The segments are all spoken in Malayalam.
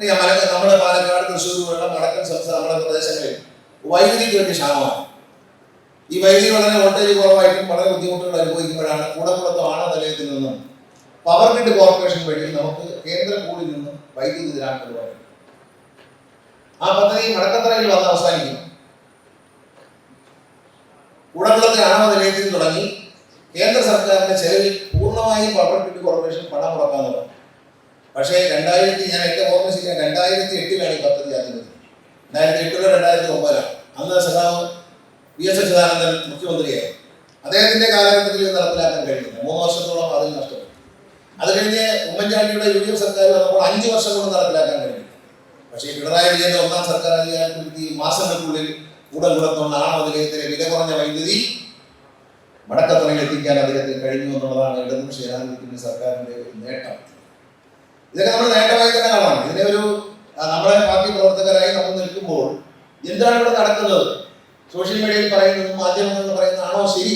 അറിയാം മല നമ്മുടെ പാലക്കാട് തൃശ്ശൂർ പോലുള്ള വടക്കൻ സംസ്ഥാന പ്രദേശങ്ങളിൽ വൈദ്യുതിക്ക് വേണ്ടി ക്ഷാമമാണ്. ഈ വൈദ്യുതി വളരെ വോൾട്ടേജ് കുറവായിട്ടും വളരെ ബുദ്ധിമുട്ടുകൾ അനുഭവിക്കുമ്പോഴാണ് കൂടക്കുളത്തോ ആണ നിലയത്തിൽ നിന്നും പവർ ഗ്രിഡ് കോർപ്പറേഷൻ വഴി നമുക്ക് കേന്ദ്ര പൂളിൽ നിന്നും വൈദ്യുതി തരാൻ ആ പദ്ധതി മടക്കത്തറയിൽ വന്ന് അവസാനിക്കും. കൂടക്കുളത്തെ ആണവ നിലയത്തിൽ തുടങ്ങി കേന്ദ്ര സർക്കാരിന്റെ ചെലവിൽ പൂർണമായും പവർ ഗ്രിഡ് കോർപ്പറേഷൻ പണം മുടക്കാൻ തുടങ്ങി. പക്ഷേ രണ്ടായിരത്തി ഞാൻ എന്റെ ഓർമ്മ ശരിയാണ് രണ്ടായിരത്തി എട്ടിലാണ് ഈ പദ്ധതി ആദ്യം രണ്ടായിരത്തി എട്ടിലോ രണ്ടായിരത്തി ഒമ്പതിലാണ് അന്ന് സഖാവ് വി എസ് അച്യുതാനന്ദൻ മുഖ്യമന്ത്രിയായി. അദ്ദേഹത്തിന്റെ കാലഘട്ടത്തിൽ ഇത് നടപ്പിലാക്കാൻ കഴിഞ്ഞില്ല. മൂന്ന് വർഷത്തോളം അതിൽ നഷ്ടപ്പെട്ടു. അത് കഴിഞ്ഞ് ഉമ്മൻചാണ്ടിയുടെ യു ഡി എഫ് സർക്കാർ വന്നപ്പോൾ അഞ്ച് വർഷം കൊണ്ട് നടപ്പിലാക്കാൻ കഴിഞ്ഞു പക്ഷേ പിണറായി വിജയന്റെ ഒന്നാം സർക്കാർ അധികാരത്തിൽ മാസങ്ങൾക്കുള്ളിൽ കൂടംകുളത്തുള്ള ആണവ നിലയത്തിലെ വില കുറഞ്ഞ വൈദ്യുതി വടക്കത്തറയിൽ എത്തിക്കാൻ അദ്ദേഹത്തിന് കഴിഞ്ഞു എന്നുള്ളതാണ് ഇടതുപക്ഷ ജനാധിപത്യ സർക്കാരിന്റെ നേട്ടം. ഇതൊക്കെ നമ്മൾ നേട്ടമായി തന്നെ കാണാം. ഇതിനെ ഒരു നമ്മുടെ പാർട്ടി പ്രവർത്തകരായി നമ്മൾ നിൽക്കുമ്പോൾ എന്താണ് ഇവിടെ നടക്കുന്നത്? സോഷ്യൽ മീഡിയയിൽ പറയുന്നതും മാധ്യമങ്ങളിൽ പറയുന്നതാണോ ശരി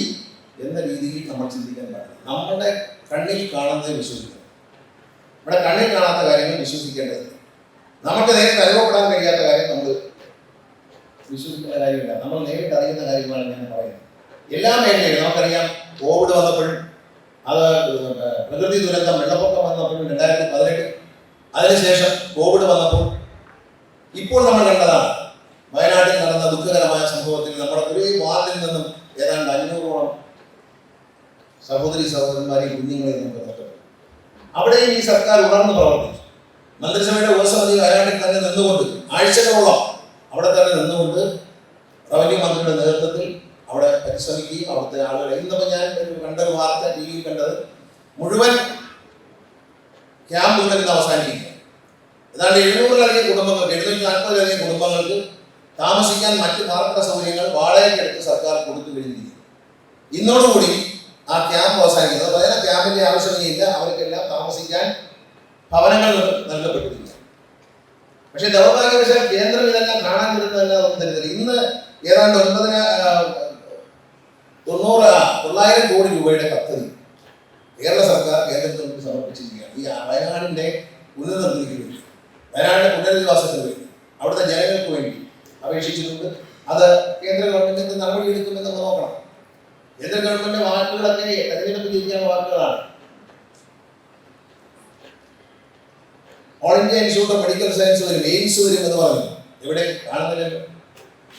എന്ന രീതിയിൽ നമ്മൾ ചിന്തിക്കാൻ പാടില്ല. നമ്മുടെ കണ്ണിൽ കാണുന്നത് വിശ്വസിക്കണം. നമ്മുടെ കണ്ണിൽ കാണാത്ത കാര്യങ്ങൾ വിശ്വസിക്കേണ്ടത് നമുക്ക് നേരിട്ട് അനുഭവപ്പെടാൻ കഴിയാത്ത കാര്യം നമ്മൾ വിശ്വസിക്കുന്ന കാര്യമില്ല. നമ്മൾ നേരിട്ട് അറിയുന്ന കാര്യങ്ങളാണ് ഞാൻ പറയുന്നത്. എല്ലാ മേഖലയിലും നമുക്കറിയാം കോവിഡ് വന്നപ്പോഴും അത് പ്രകൃതി ദുരന്തം വെള്ളപ്പൊക്കം വന്നപ്പോൾ രണ്ടായിരത്തി പതിനെട്ട് അതിനുശേഷം കോവിഡ് വന്നപ്പോൾ ഇപ്പോൾ നമ്മൾ കണ്ടതാണ് വയനാട്ടിൽ നടന്ന ദുഃഖകരമായ സംഭവത്തിൽ നമ്മുടെ ഒരേ വാർഡിൽ നിന്നും ഏതാണ്ട് അഞ്ഞൂറോളം സഹോദരി സഹോദരന്മാരെയും കുഞ്ഞുങ്ങളെയും നമുക്ക് നഷ്ടപ്പെട്ടു അവിടെയും ഈ സർക്കാർ ഉണർന്ന് പ്രവർത്തിച്ചു. മന്ത്രിസഭയുടെ ഉപസമിതി വയനാട്ടിൽ തന്നെ നിന്നുകൊണ്ട് ആഴ്ചകളോളം അവിടെ തന്നെ നിന്നുകൊണ്ട് റവന്യൂ മന്ത്രിയുടെ നേതൃത്വത്തിൽ അവിടെ പരിശ്രമിക്കുകയും അവിടുത്തെ ആളുകളെ ഇന്നിപ്പോൾ ഞാൻ ഒരു കണ്ട ഒരു വാർത്ത ടി വിയിൽ കണ്ടത്. മുഴുവൻ ക്യാമ്പുകൾ ഇന്ന് അവസാനിക്കുക ഏതാണ്ട് എഴുന്നൂറിലധികം കുടുംബങ്ങൾക്ക് എഴുന്നൂറ്റി നാൽപ്പതിലധികം കുടുംബങ്ങൾക്ക് താമസിക്കാൻ മറ്റ് പാർപ്പിട സൗകര്യങ്ങൾ വാടകയ്ക്കെടുത്ത് സർക്കാർ കൊടുത്തു കഴിഞ്ഞിരിക്കുന്നു. ഇന്നോടുകൂടി ആ ക്യാമ്പ് അവസാനിക്കുന്നത് അതായത് ക്യാമ്പിന്റെ ആവശ്യമില്ല. അവർക്കെല്ലാം താമസിക്കാൻ ഭവനങ്ങൾ നൽകപ്പെട്ടിരിക്കുക പക്ഷേ ദൗർഭാഗ്യവശാൽ കേന്ദ്രം ഇതെല്ലാം കാണാൻ വരുന്നതല്ല ഒന്നും തരുന്നില്ല. ഇന്ന് ഏതാണ്ട് ഒൻപതിന തൊണ്ണൂറ് തൊള്ളായിരം കോടി രൂപയുടെ പദ്ധതി കേരള സർക്കാർ കേന്ദ്രത്തിന് സമർപ്പിച്ചിരിക്കുകയാണ്. ഈ വയനാടിന്റെ പുനർനിർമ്മിതിക്ക് വേണ്ടി വയനാടിന്റെ പുനരധിവാസത്തിന് വേണ്ടി അവിടുത്തെ ജനങ്ങൾക്ക് വേണ്ടി അപേക്ഷിച്ചിട്ടുണ്ട്. അത് കേന്ദ്ര ഗവൺമെന്റിന്റെ നടപടി എടുക്കുമെന്ന് നോക്കണം. കേന്ദ്ര ഗവൺമെന്റ് വാക്കുകളൊക്കെ തെരഞ്ഞെടുപ്പ് ജയിക്കാനുള്ള വാക്കുകളാണ്. All India Institute of Medical Science വരും എയിംസ് വരും എന്ന് പറഞ്ഞു. എവിടെ കാണുന്നില്ലല്ലോ?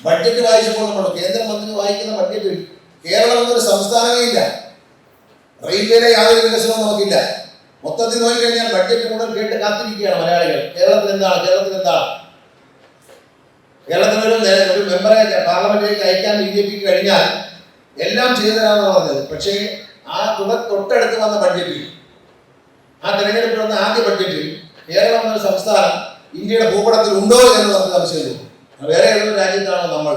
ബഡ്ജറ്റ് വായിച്ചപ്പോൾ നമ്മൾ കേന്ദ്രമന്ത്രി വായിക്കുന്ന ബഡ്ജറ്റിൽ കേരളം എന്നൊരു സംസ്ഥാനമേ ഇല്ല. റെയിൽവേയിലെ യാതൊരു വികസനവും നമുക്കില്ല. മൊത്തത്തിൽ നോക്കിക്കഴിഞ്ഞാൽ ബഡ്ജറ്റ് കൂടുതൽ കേട്ട് കാത്തിരിക്കുകയാണ് മലയാളികൾ. കേരളത്തിൽ എന്താണ് കേരളത്തിൽ എന്താണ് കേരളത്തിൽ ഒരു മെമ്പറെ പാർലമെന്റിലേക്ക് അയക്കാൻ ബി ജെ പിക്ക് കഴിഞ്ഞാൽ എല്ലാം ചെയ്തു പറഞ്ഞത്. പക്ഷേ ആ തുട തൊട്ടടുത്ത് വന്ന ബഡ്ജറ്റിൽ ആ തെരഞ്ഞെടുപ്പിൽ വന്ന ആദ്യ ബഡ്ജറ്റിൽ കേരളം എന്നൊരു സംസ്ഥാനം ഇന്ത്യയുടെ ഭൂപടത്തിൽ ഉണ്ടോ എന്ന് നമുക്ക് സംശയം തോന്നും വേറെ ഏതൊരു രാജ്യത്താണോ നമ്മൾ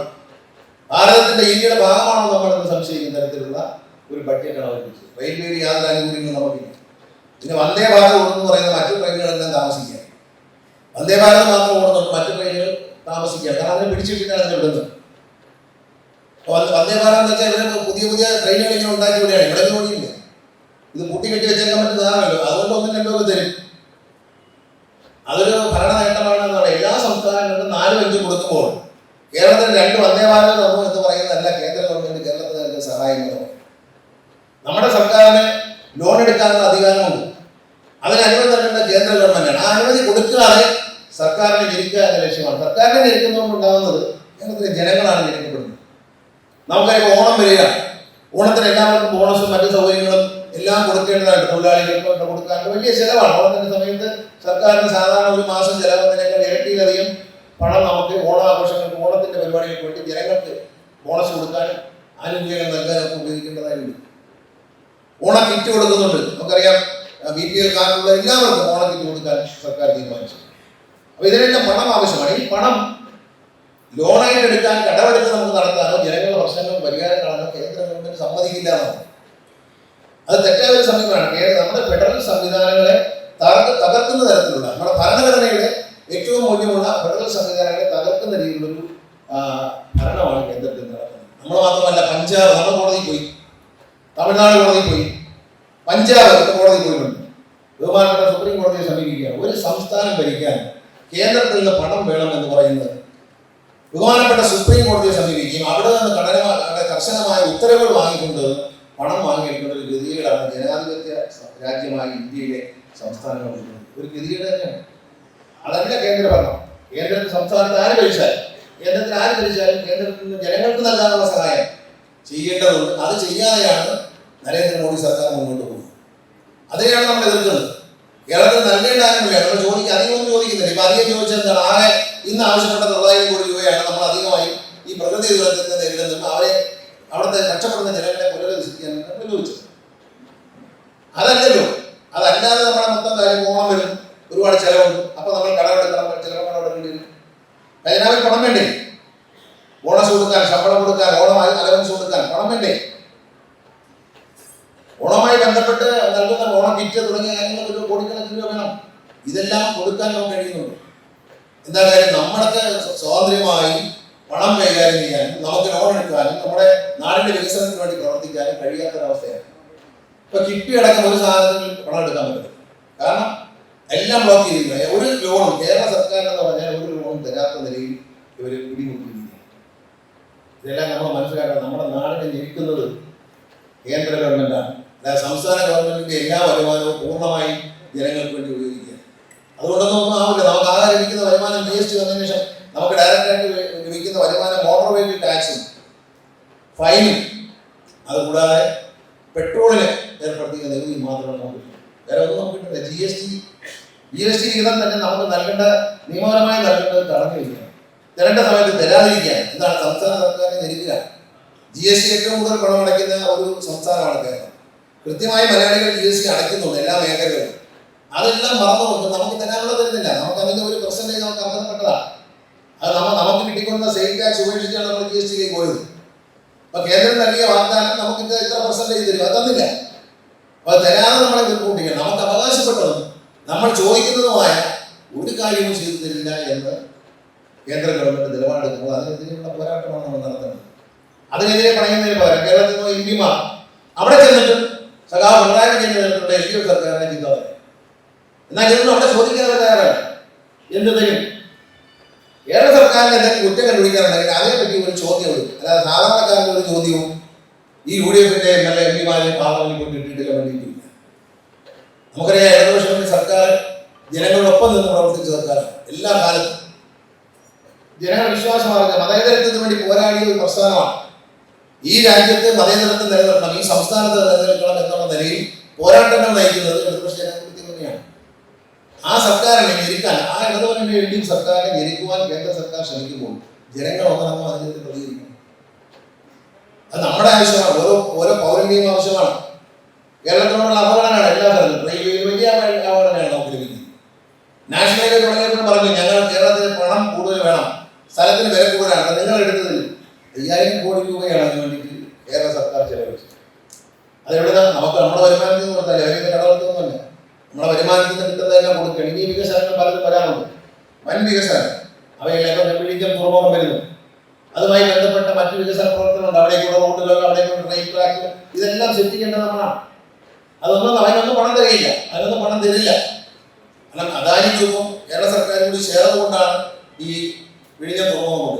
ഭാരതത്തിന്റെ ഇന്ത്യയുടെ ഭാഗമാണോ നമ്മൾ എന്ന് സംശയിക്കുന്ന തരത്തിലുള്ള ഒരു ബഡ്ജറ്റാണ് അവതരിപ്പിച്ചത് റെയിൽവേയിൽ യാതൊരു ആനുകൂല്യങ്ങളും നമുക്കില്ല. പിന്നെ വന്ദേ ഭാരത് എന്ന് പറയുന്ന മറ്റു ട്രെയിനുകളെല്ലാം താമസിക്കുക വന്ദേ ഭാരത് മാത്രം ഓടുന്നുണ്ട് മറ്റു ട്രെയിനുകൾ താമസിക്കുക കാരണം അതിനെ പിടിച്ചിട്ടിട്ടാണ് അതിനെ വിടുന്നത്. വന്ദേ- ഭാരത് എന്ന് വെച്ചാൽ ഇവരെ പുതിയ പുതിയ ട്രെയിനുകൾ ഇങ്ങനെ ഉണ്ടാക്കി വിടുകയാണ്. ഇവിടെ ഓടിയില്ല. ഇത് കൂട്ടിക്കെട്ടി വെച്ചേക്കാൻ പറ്റുന്നതാണല്ലോ അതുകൊണ്ട് ഒന്നും രണ്ടോ തരും. അതൊരു ഭരണ നേട്ടമാണെന്നാണ്. എല്ലാ സംസ്ഥാനങ്ങളിലും നാലും അഞ്ചും കൊടുക്കുമ്പോൾ കേരളത്തിന് രണ്ട് വന്ദേ ഭാരത് തന്നു എന്ന് പറയുന്നതല്ല കേന്ദ്ര ഗവൺമെന്റ് കേരളത്തിന് നൽകിയ സഹായം നമ്മുടെ സർക്കാരിന് ലോൺ എടുക്കാനുള്ള അധികാരമുണ്ട്. അതിന് അനുമതി നൽകേണ്ട കേന്ദ്ര ഗവൺമെന്റാണ് ആ അനുമതി കൊടുക്കാതെ സർക്കാരിനെ ജനിക്കുക എന്ന ലക്ഷ്യമാണ്. സർക്കാരിനെ ജനിക്കുന്നതുകൊണ്ട് കേരളത്തിലെ ജനങ്ങളാണ് ജനിക്കപ്പെടുന്നത്. നമുക്കറിയാം ഓണം വരിക ഓണത്തിന് എല്ലാവർക്കും ബോണസും മറ്റു സൗകര്യങ്ങളും എല്ലാം കൊടുക്കേണ്ടതായിട്ട് തൊഴിലാളികൾക്ക് ഒക്കെ വലിയ ചിലവാണ്. ഓണത്തിന്റെ സമയത്ത് സർക്കാരിന് സാധാരണ ഒരു മാസം ചിലവെന്നതിനേക്കാൾ ഇരട്ടിയിലധികം പണം നമുക്ക് ഓണാഘോഷങ്ങൾക്ക് ഓണത്തിന്റെ പരിപാടികൾക്ക് വേണ്ടി ജനങ്ങൾക്ക് ബോണസ് കൊടുക്കാനും ആനുകൂല്യങ്ങൾ നൽകാനൊക്കെ ഉപയോഗിക്കേണ്ടതായിട്ടുണ്ട് ഓണ കിറ്റ് കൊടുക്കുന്നുണ്ട്. നമുക്കറിയാം ബി പി എൽ കാർഡുള്ള എല്ലാവർക്കും ഓണ കിറ്റ് കൊടുക്കാൻ സർക്കാർ തീരുമാനിച്ചു. അപ്പൊ ഇതിനെല്ലാം പണം ആവശ്യമാണ്. ഈ പണം ലോണായിട്ട് എടുക്കാൻ കടമെടുത്ത് നമുക്ക് നടത്താനോ ജനങ്ങളുടെ പ്രശ്നങ്ങൾ പരിഹാരം കാണാനോ കേന്ദ്ര ഗവൺമെന്റ് സമ്മതിക്കില്ല എന്നാണ്. അത് തെറ്റായ ഒരു സമീപനമാണ് നമ്മുടെ ഫെഡറൽ സംവിധാനങ്ങളെ തകർക്ക തകർക്കുന്ന തരത്തിലുള്ള നമ്മുടെ ഭരണഘടനയുടെ ഏറ്റവും മൂല്യമുള്ള ഫെഡറൽ സംവിധാനങ്ങളെ തകർക്കുന്ന രീതിയിലൊരു ഭരണമാണ് കേന്ദ്രത്തിൽ നടക്കുന്നത്. നമ്മൾ മാത്രമല്ല പഞ്ചാബ് നമ്മുടെ കോടതി പോയി. തമിഴ്നാട് കോടതി പോയി. പഞ്ചാബ് കോടതി പോയിട്ടുണ്ട്. ബഹുമാനപ്പെട്ട സുപ്രീം കോടതിയെ സമീപിക്കുകയാണ്. ഒരു സംസ്ഥാനം ഭരിക്കാൻ കേന്ദ്രത്തിൽ നിന്ന് പണം വേണം എന്ന് പറയുന്നത് ബഹുമാനപ്പെട്ട സുപ്രീം കോടതിയെ സമീപിക്കുകയും അവിടെ നിന്ന് കഠിനമായ കർശനമായ ഉത്തരവുകൾ വാങ്ങിക്കൊണ്ട് പണം വാങ്ങിയെടുക്കേണ്ട ഒരു ഗതികേടാണ് ജനാധിപത്യ രാജ്യമായ ഇന്ത്യയിലെ സംസ്ഥാനങ്ങൾ. ഒരു ഗതികേട് തന്നെയാണ്. അതല്ല കേന്ദ്രഭരണം. കേന്ദ്രത്തിൽ സംസ്ഥാനത്ത് ആര് ഭരിച്ചാലും കേന്ദ്രത്തിൽ ആര് ഭരിച്ചാലും കേന്ദ്രത്തിൽ നിന്ന് ജനങ്ങൾക്ക് നൽകാനുള്ള സഹായം ചെയ്യേണ്ടതുണ്ട്. അത് ചെയ്യാതെയാണ് നരേന്ദ്രമോദി സർക്കാർ മുന്നോട്ട് പോകുന്നത്. അതിനെയാണ് നമ്മൾ എതിർക്കുന്നത്. കേരളത്തിൽ നൽകേണ്ട ആരുമില്ല നമ്മൾ ചോദിക്കുക അധികമൊന്നും ചോദിക്കുന്നില്ല. ഇപ്പൊ അധികം ചോദിച്ചാൽ എന്താണ് ആകെ ഇന്ന് ആവശ്യപ്പെട്ട തൊള്ളായിരം കോടി രൂപയാണ്. നമ്മൾ അധികമായി ഈ പ്രകൃതി ദുരന്തത്തെ നേരിടുന്നത് അവരെ അവിടുത്തെ രക്ഷപ്പെടുന്ന ജനങ്ങളെ പുനരധിവസിക്കാൻ നമ്മൾ ചോദിച്ചത് അതല്ലല്ലോ. അതല്ലാതെ നമ്മുടെ മൊത്തം കാര്യം പോകാൻ വരും. ഒരുപാട് ചെലവുണ്ട്. അപ്പൊ നമ്മൾ കടമെടുക്കണം ചിലപ്പോൾ കടമെടുക്കേണ്ടി വരും ഖജനാവിൽ പണം വേണ്ടേ? ബോണസ് കൊടുക്കാൻ ശമ്പളം കൊടുക്കാൻ ഓണം അലവൻസ് കൊടുക്കാൻ പണം വേണ്ടേ? ഓണമായി ബന്ധപ്പെട്ട് നൽകുന്ന ഓണം കിറ്റ് തുടങ്ങിയ കാര്യങ്ങൾ ഒരു കോടിക്കണക്കിന് രൂപ വേണം. ഇതെല്ലാം കൊടുക്കാൻ നമുക്ക് കഴിയുന്നുണ്ട്. എന്താ കാര്യം? നമ്മളൊക്കെ സ്വാതന്ത്ര്യമായി പണം കൈകാര്യം ചെയ്യാനും നമുക്ക് ലോൺ എടുക്കാനും നമ്മുടെ നാടിന്റെ വികസനത്തിന് വേണ്ടി പ്രവർത്തിക്കാനും കഴിയാത്തൊരവസ്ഥയാണ്. ഇപ്പൊ കിഫ്ബി അടക്കം ഒരു സാധനത്തിൽ പണം എടുക്കാൻ പറ്റും. കാരണം എല്ലാം ബ്ലോക്ക് ചെയ്തിരിക്കുന്നത് ഒരു ലോണും കേരള സർക്കാർ എന്ന് പറഞ്ഞാൽ ഒരു ലോണും തരാത്ത നിലയിൽ ഇവർ പിടിമുട്ടിയിരിക്കുകയാണ് ഇതെല്ലാം നമ്മൾ മനസ്സിലാക്കണം. നമ്മുടെ നാടിനെ ജയിക്കുന്നത് കേന്ദ്ര ഗവൺമെന്റാണ് അല്ലാതെ സംസ്ഥാന ഗവൺമെന്റിന്റെ എല്ലാ വരുമാനവും പൂർണമായി ജനങ്ങൾക്ക് വേണ്ടി ഉപയോഗിക്കുക അതുകൊണ്ടൊന്നും ഒന്നും ആവില്ല. നമുക്ക് ആകെ ലഭിക്കുന്ന വരുമാനം ജി എസ് ടി വന്നതിന് ശേഷം നമുക്ക് ഡയറക്റ്റായിട്ട് ലഭി- ലഭിക്കുന്ന വരുമാനം മോട്ടോർ വെഹിക്കിൾ ടാക്സും ഫൈനും അതുകൂടാതെ പെട്രോളിന് ഏർപ്പെടുത്തിയ നികുതി മാത്രമാണ് നമുക്ക് വേറെ ഒന്നും കിട്ടില്ല G S T G S T വിഹിതം തന്നെ നമുക്ക് നൽകേണ്ട നിയമപരമായി നൽകേണ്ടത് തടഞ്ഞു വയ്ക്കുക തരേണ്ട സമയത്ത് തരാതിരിക്കാൻ എന്താണ് സംസ്ഥാന സർക്കാരിനെ ധരിക്കുക ജി എസ് ടി ഏറ്റവും കൂടുതൽ പണം അടയ്ക്കുന്ന ഒരു സംസ്ഥാനമാണ് കേരളം. കൃത്യമായി മലയാളികൾ ജി എസ് ടി അടയ്ക്കുന്നുണ്ട് എല്ലാ മേഖലകളിലും. അതെല്ലാം മറന്നുകൊണ്ട് നമുക്ക് തരാനുള്ള തരുന്നില്ല. നമുക്ക് അതിന്റെ ഒരു പെർസെന്റേജ് നമുക്ക് അർഹതപ്പെട്ടതാണ് അത് നമ്മൾ നമുക്ക് കിട്ടിക്കൊണ്ട സെയിൽ ടാക്സ് ഉപേക്ഷിച്ചാണ് നമ്മൾ ജി എസ് ടിയിലേക്ക് പോയത്. അപ്പൊ കേന്ദ്രം നൽകിയ വാഗ്ദാനം നമുക്ക് ഇത് ഇത്ര പെർസെന്റേജ് തരും. അത് തന്നില്ല. അപ്പൊ തരാതെ നമ്മളെ കൂട്ടിക്കണം നമുക്ക് അവകാശപ്പെട്ടതും നമ്മൾ ചോദിക്കുന്നതുമായ ഒരു കാര്യവും ചെയ്തു തരില്ല എന്ന് കേന്ദ്ര ഗവൺമെന്റ് നിലപാടെടുക്കുമ്പോൾ അതിനെതിരെയുള്ള പോരാട്ടമാണ് നമ്മൾ നടത്തുന്നത്. അതിനെതിരെ പറയുന്നതിന് പകരം കേരളത്തിൽ നിന്ന് എം പിമാർ അവിടെ ചെന്നിട്ട് സഖാവ് പിണറായി വിജയൻ നേതൃത്വത്തിലുള്ള എൽ ഡി എഫ് സർക്കാരിനെ ചിന്ത പറയും. എന്നാൽ ഇതൊന്നും അവിടെ ചോദിക്കാൻ അവർ തയ്യാറാണ് എന്ത് തരും? കേരള സർക്കാരിന് എന്തെങ്കിലും കുറ്റം കണ്ടുപിടിക്കാനുണ്ടെങ്കിൽ അതിനെപ്പറ്റി ഒരു ചോദ്യം വരും അല്ലാതെ സാധാരണക്കാരന്റെ ഒരു ചോദ്യവും ഈ യു ഡി എഫിന്റെ എം എൽ എ എം പിമാരെ പാർലമെന്റിൽ കൊണ്ട് ഇട്ടിട്ടില്ല വേണ്ടിയിട്ടില്ല നമുക്കറിയാം ഇടതുപക്ഷത്തിന്റെ സർക്കാർ ജനങ്ങളോടൊപ്പം നിന്ന് പ്രവർത്തിച്ച സർക്കാരാണ് എല്ലാ കാലത്തും. ജനങ്ങൾ വിശ്വാസമാർഗ മതേതരത്വത്തിന് വേണ്ടി പോരാടിയ ഒരു പ്രസ്ഥാനമാണ്. ഈ രാജ്യത്ത് മതേതരത്വം നിലനിർത്തണം ഈ സംസ്ഥാനത്ത് നിലനിൽക്കണം എന്നുള്ള നിലയിൽ പോരാട്ടങ്ങൾ നയിക്കുന്നത് ഇടതുപക്ഷ ജനാധിപത്യം തന്നെയാണ്. ആ സർക്കാരിനെ ഞെരുക്കാൻ ആ ഇടതുപക്ഷ എഫ് സർക്കാരിനെ ഞെരുക്കുവാൻ കേന്ദ്ര സർക്കാർ ശ്രമിക്കുമ്പോൾ ജനങ്ങൾ ഒന്നടങ്കം അതിനെതിരെ പ്രതികരിക്കണം. അത് നമ്മുടെ ആവശ്യമാണ് ഓരോ ഓരോ പൗരന്റെയും ആവശ്യമാണ്. കേരളത്തിനോടുള്ള അവഗണനയാണ് പണം കൂടുതൽ വേണം. സ്ഥലത്തിന് വില കൂടുതലാണ്. നിങ്ങൾ എടുത്തതിൽ അയ്യായിരം കോടി രൂപയാണ് അതിന് വേണ്ടിയിട്ട് കേരള സർക്കാർ ചെലവഴിച്ചത്. അതെവിടെ നമുക്ക് നമ്മുടെ വരുമാനത്തിൽ നിന്ന് കൊടുത്താൽ അവരുടെ കടവത്തൊന്നുമല്ല നമ്മുടെ വരുമാനത്തിൽ നിന്ന് കിട്ടുന്നതെല്ലാം കൊടുക്കണം ഇനി വികസനങ്ങൾ പലതും വരാനുണ്ട് വൻ വികസനം. അവയെല്ലാം വിളിക്കാൻ തുറമുഖം വരുന്നു. അതുമായി ബന്ധപ്പെട്ട മറ്റു വികസന പ്രവർത്തനമുണ്ട് അവിടേക്കുള്ള റോഡുകൾ അവിടേക്കുള്ള ട്രെയിൻ ട്രാക്ക് ഇതെല്ലാം സെറ്റിക്കേണ്ടത് നമ്മളാണ്. അതൊന്നും അതിനൊന്നും പണം തരില്ല അതിനൊന്നും പണം തരില്ല. കാരണം അദാനി ഗ്രൂപ്പും കേരള സർക്കാരും കൂടി ചേർന്നുകൊണ്ടാണ് ഈ വിഴിഞ്ഞ തുറമുഖം